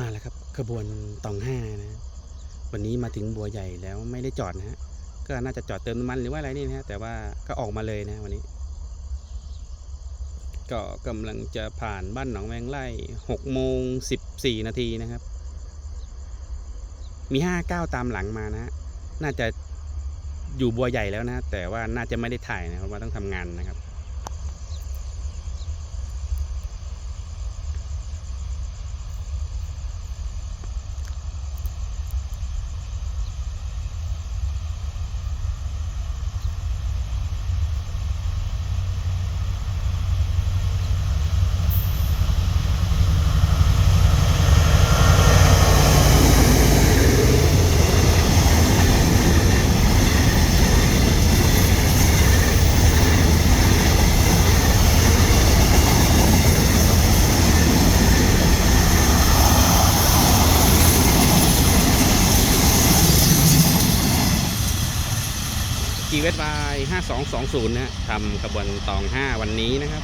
มาแล้วครับขบวนตองห้านะวันนี้มาถึงบัวใหญ่แล้วไม่ได้จอดนะฮะก็น่าจะจอดเติมน้ำมันหรือว่าอะไรนี่นะฮะแต่ว่าก็ออกมาเลยนะวันนี้ ก็กำลังจะผ่านบ้านหนองแวงไร่หกโมงสิบสี่นาทีนะครับ มีห้าเก้าตามหลังมานะฮะน่าจะอยู่บัวใหญ่แล้วนะ แต่ว่าน่าจะไม่ได้ถ่ายนะครับว่าต้องทำงานนะครับ จีเวสบาย5220นะฮะทำกระบวนตอง 5 วันนี้นะครับ